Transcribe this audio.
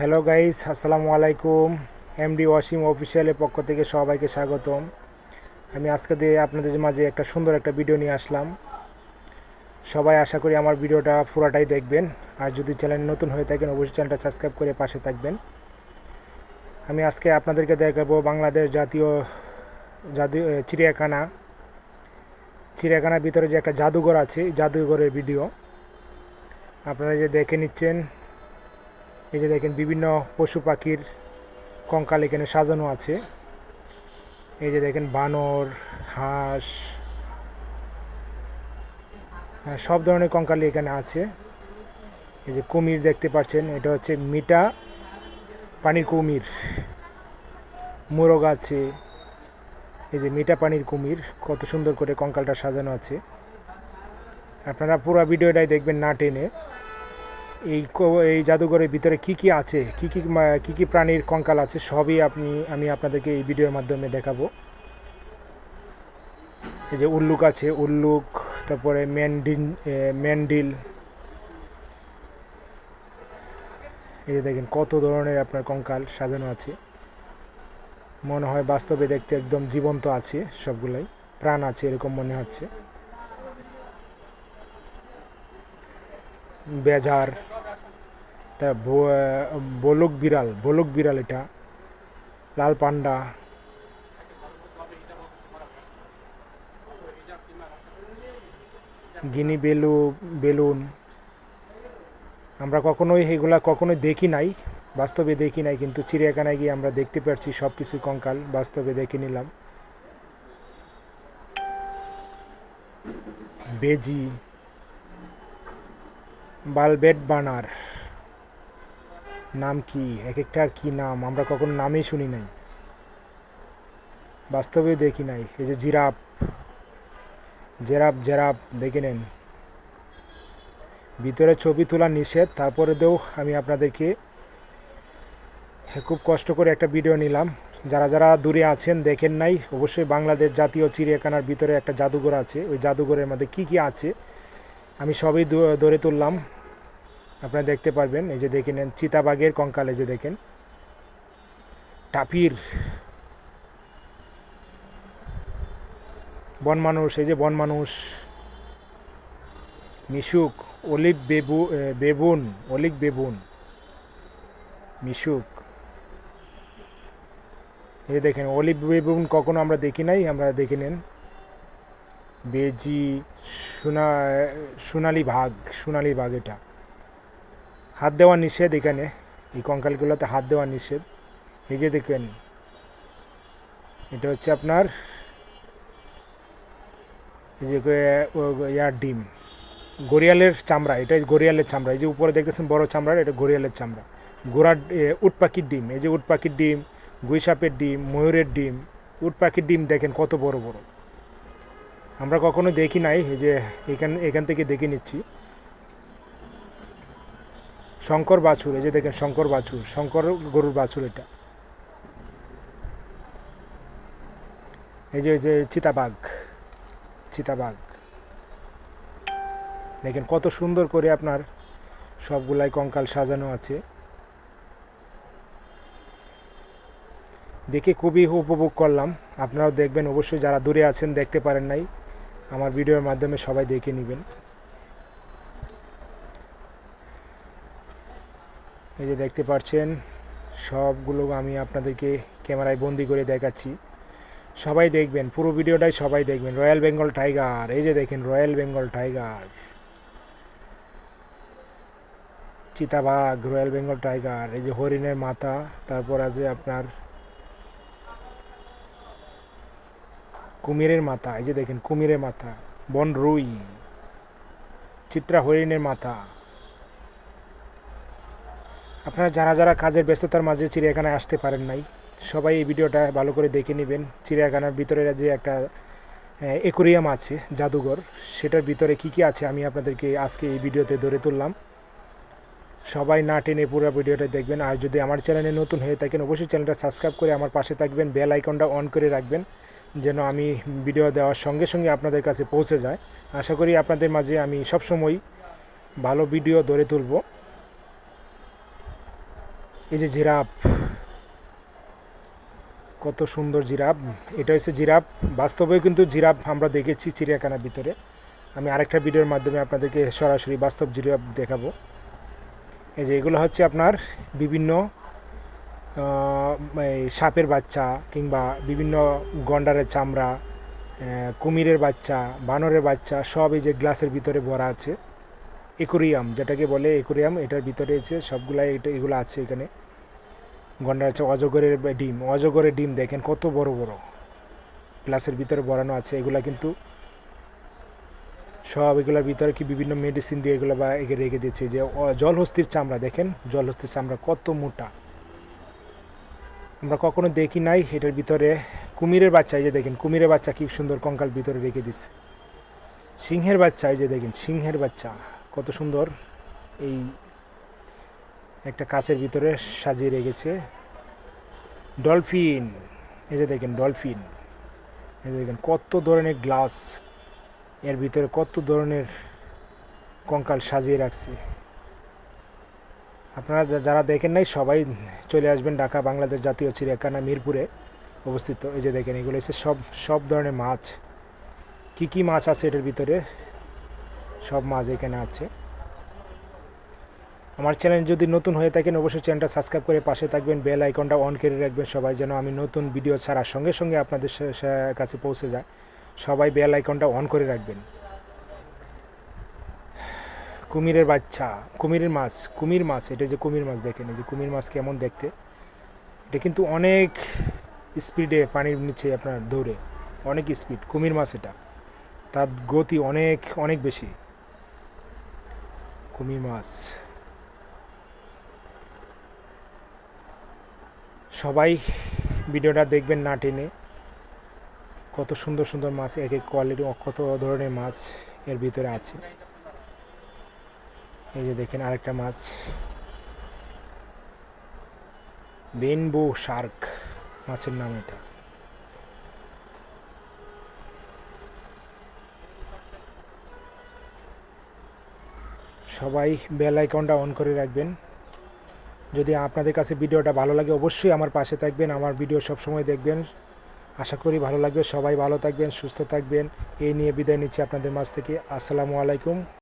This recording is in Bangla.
হ্যালো গাইস আসসালামু আলাইকুম এমডি ওয়াসিম অফিসিয়ালের পক্ষ থেকে সবাইকে স্বাগতম। আমি আজকে দিয়ে আপনাদের মাঝে একটা সুন্দর একটা ভিডিও নিয়ে আসলাম। সবাই আশা করি আমার ভিডিওটা পুরাটাই দেখবেন। আর যদি চ্যানেল নতুন হয়ে থাকেন, অবশ্যই চ্যানেলটা সাবস্ক্রাইব করে পাশে থাকবেন। আমি আজকে আপনাদেরকে দেখাবো বাংলাদেশ জাতীয় জাদু চিড়িয়াখানা। চিড়িয়াখানার ভিতরে যে একটা জাদুঘর আছে জাদুঘরের ভিডিও আপনারা যে দেখে নিচ্ছেন এই যে দেখেন বিভিন্ন পশু পাখির কঙ্কাল এখানে সাজানো আছে। এই যে দেখেন বানর হাঁস হ্যাঁ, সব ধরনের কঙ্কালি এখানে আছে। এই যে কুমির দেখতে পাচ্ছেন এটা হচ্ছে মিটা পানির কুমির মোরগ আছে এই যে মিঠা পানির কুমির কত সুন্দর করে কঙ্কালটা সাজানো আছে। আপনারা পুরো ভিডিওটাই দেখবেন না টেনে। এই এই জাদুঘরের ভিতরে কি কি আছে? কি কি কি কি প্রাণীর কঙ্কাল আছে? সবই আপনি, আমি আপনাদেরকে এই ভিডিওর মাধ্যমে দেখাবো। এই যে উল্লুক আছে, উল্লুক, তারপরে ম্যান্ডিন ম্যান্ডিল। এই যে দেখেন কত ধরনের আপনার কঙ্কাল সাজানো আছে। মনে হয় বাস্তবে দেখতে একদম জীবন্ত আছে সবগুলাই। প্রাণ আছে এরকম মনে হচ্ছে। বেজার। তা বলুক বিড়াল বলুক বিড়াল এটা, লাল পান্ডা। গিনি বেলু, বেলুন। আমরা কখনোই এগুলা কখনোই দেখি নাই, বাস্তবে দেখি নাই, কিন্তু চিড়িয়াখানায় গিয়ে আমরা দেখতে পাচ্ছি সব কিছু কঙ্কাল, বাস্তবে দেখে নিলাম। বেজি, বালবেট বানার। নাম কি? এক একটার কি নাম? আমরা কখনো নামই শুনি নাই। বাস্তবে দেখি নাই। এই যে জিরাফ। জেরাপ জেরাপ দেখে নেন। ভিতরে ছবি তোলা নিষেধ তারপরে দেও আমি আপনাদেরকে খুব কষ্ট করে একটা ভিডিও নিলাম। যারা যারা দূরে আছেন, দেখেন নাই, অবশ্যই বাংলাদেশ জাতীয় চিড়িয়াখানার ভিতরে একটা জাদুঘর আছে। ওই জাদুঘরের মধ্যে কি কি আছে? আমি সবই ধরে তুললাম। আপনারা দেখতে পারবেন, এই যে দেখে নেন, চিতাবাঘের কঙ্কাল এই যে দেখেন। টাপির বন মানুষ, এই যে বন মানুষ। মিশুক, অলিভ বেবু বেবুন, অলিভ বেবুন। মিশুক। এই যে দেখেন, অলিভ বেবুন কখনো আমরা দেখি নাই, আমরা দেখে নেন। বেজি, সোনা সোনালি বাঘ সোনালি বাঘ এটা। হাত দেওয়া নিষেধ এখানে। এই কঙ্কালগুলোতে হাত দেওয়া নিষেধ। এই যে দেখেন, এটা হচ্ছে আপনার, এই যে ইয়ার ডিম। গরিয়ালের চামড়া, এটা গরিয়ালের চামড়া। এই যে উপরে দেখতেছেন বড় চামড়া, এটা গরিয়ালের চামড়া। গোড়ার উট পাখির ডিম, এই যে উট পাখির ডিম গুইসাপের ডিম, ময়ূরের ডিম, উট পাখির ডিম দেখেন কত বড় বড়। আমরা কখনো দেখি নাই, এই যে এখান এখান থেকে দেখে নিচ্ছি। শঙ্কর বাছুর, এই যে দেখেন শঙ্কর বাছুর, শঙ্কর গরুর বাছুর এটা। এই যে যে চিতাবাঘ চিতাবাঘ। দেখেন কত সুন্দর করে আপনার সবগুলাই কঙ্কাল সাজানো আছে। দেখে খুবই উপভোগ করলাম। আপনারাও দেখবেন, অবশ্যই যারা দূরে আছেন দেখতে পারেন নাই, আমার ভিডিওর মাধ্যমে সবাই দেখে নেবেন। এই যে দেখতে পাচ্ছেন, সবগুলো আমি আপনাদেরকে ক্যামেরায় বন্দি করে দেখাচ্ছি। সবাই দেখবেন, পুরো ভিডিওটাই সবাই দেখবেন। রয়্যাল বেঙ্গল টাইগার, এই যে দেখেন রয়্যাল বেঙ্গল টাইগার। চিতাবাঘ, রয়্যাল বেঙ্গল টাইগার, এই যে হরিণের মাথা, তারপর আছে আপনার কুমিরের মাথা, এই যে দেখেন কুমিরের মাথা বন রুই চিত্রা হরিণের মাথা। আপনারা যারা যারা কাজের ব্যস্ততার মাঝে চিড়িয়াখানায় আসতে পারেন নাই, সবাই এই ভিডিওটা ভালো করে দেখে নেবেন। চিড়িয়াখানার ভিতরে যে একটা একুরিয়াম আছে, জাদুঘর, সেটার ভিতরে কি কি আছে আমি আপনাদেরকে আজকে এই ভিডিওতে ধরে তুললাম। সবাই না টেনে পুরো ভিডিওটা দেখবেন। আর যদি আমার চ্যানেলে নতুন হয়ে থাকেন, অবশ্যই চ্যানেলটা সাবস্ক্রাইব করে আমার পাশে থাকবেন, বেল আইকনটা অন করে রাখবেন, যেন আমি ভিডিও দেওয়ার সঙ্গে সঙ্গে আপনাদের কাছে পৌঁছে যায়। আশা করি আপনাদের মাঝে আমি সবসময় ভালো ভিডিও ধরে তুলব। এই যে জিরাফ, কত সুন্দর জিরাফ। এটা হচ্ছে জিরাফ। বাস্তবেও কিন্তু জিরাফ আমরা দেখেছি চিড়িয়াখানার ভিতরে। আমি আরেকটা ভিডিওর মাধ্যমে আপনাদেরকে সরাসরি বাস্তব জিরাফ দেখাবো। এই যে এগুলো হচ্ছে আপনার বিভিন্ন সাপের বাচ্চা কিংবা বিভিন্ন গন্ডারের চামড়া কুমিরের বাচ্চা, বানরের বাচ্চা, সব এই যে গ্লাসের ভিতরে ভরা আছে। একুরিয়াম, যেটাকে বলে একুরিয়াম, এটার ভিতরে আছে সবগুলাই এটা, এগুলো আছে এখানে। গন্ডার আছে অজগরের ডিম। অজগরের ডিম দেখেন কত বড় বড়। গ্লাসের ভিতরে ভরানো আছে, এগুলা কিন্তু সব এগুলোর ভিতরে কি বিভিন্ন মেডিসিন দিয়ে এগুলো বা এগে রেখে দিচ্ছে। যে জলহস্তির চামড়া দেখেন, জলহস্তির চামড়া কত মোটা। আমরা কখনো দেখি নাই এটার ভিতরে। কুমিরের বাচ্চা, এই যে দেখেন, কুমিরের বাচ্চা কি সুন্দর কঙ্কাল ভিতরে রেখে দিচ্ছে। সিংহের বাচ্চা, এই যে দেখেন, সিংহের বাচ্চা। কত সুন্দর এই একটা কাচের ভিতরে সাজিয়ে রেখেছে। ডলফিন, এই যে দেখেন ডলফিন, এই যে দেখেন কত ধরনের গ্লাস, এর ভিতরে কত ধরনের কঙ্কাল সাজিয়ে রাখছে। আপনারা যারা দেখেন নাই, সবাই চলে আসবেন ঢাকা, বাংলাদেশ জাতীয় চিড়িয়াখানা, মিরপুরে অবস্থিত। এই যে দেখেন, এগুলো হচ্ছে সব সব ধরনের মাছ। কি কি মাছ আছে এটার ভিতরে? সব মাছ এখানে আছে। আমার চ্যানেল যদি নতুন হয়ে থাকেন, অবশ্যই চ্যানেলটা সাবস্ক্রাইব করে পাশে থাকবেন, বেল আইকনটা অন করে রাখবেন, সবাই যেন আমি নতুন ভিডিও ছাড়ার সঙ্গে সঙ্গে আপনাদের কাছে পৌঁছে যায়। সবাই বেল আইকনটা অন করে রাখবেন। কুমিরের বাচ্চা, কুমিরের মাছ, কুমির মাছ, এটা যে কুমির মাছ দেখেন, এই যে কুমির মাছ কেমন দেখতে। এটা কিন্তু অনেক স্পিডে পানির নিচে আপনার দৌড়ে, অনেক স্পিড কুমির মাছ এটা। তার গতি অনেক অনেক বেশি। কুমির মাছ সবাই ভিডিওটা দেখবেন না টেনে। কত সুন্দর সুন্দর মাছ এক এক কোয়ালিটি, কত ধরনের মাছ এর ভিতরে আছে। এই যে দেখেন আরেকটা মাছ। বেনবো শার্ক, মাছের নাম এটা। সবাই বেল আইকনটা অন করে রাখবেন। যদি আপনাদের কাছে ভিডিওটা ভালো লাগে, অবশ্যই আমার পাশে থাকবেন, আমার ভিডিও সবসময় দেখবেন। আশা করি ভালো লাগবে। সবাই ভালো থাকবেন, সুস্থ থাকবেন। এই নিয়ে বিদায় নিচ্ছি আপনাদের মাছ থেকে। আসসালামু আলাইকুম।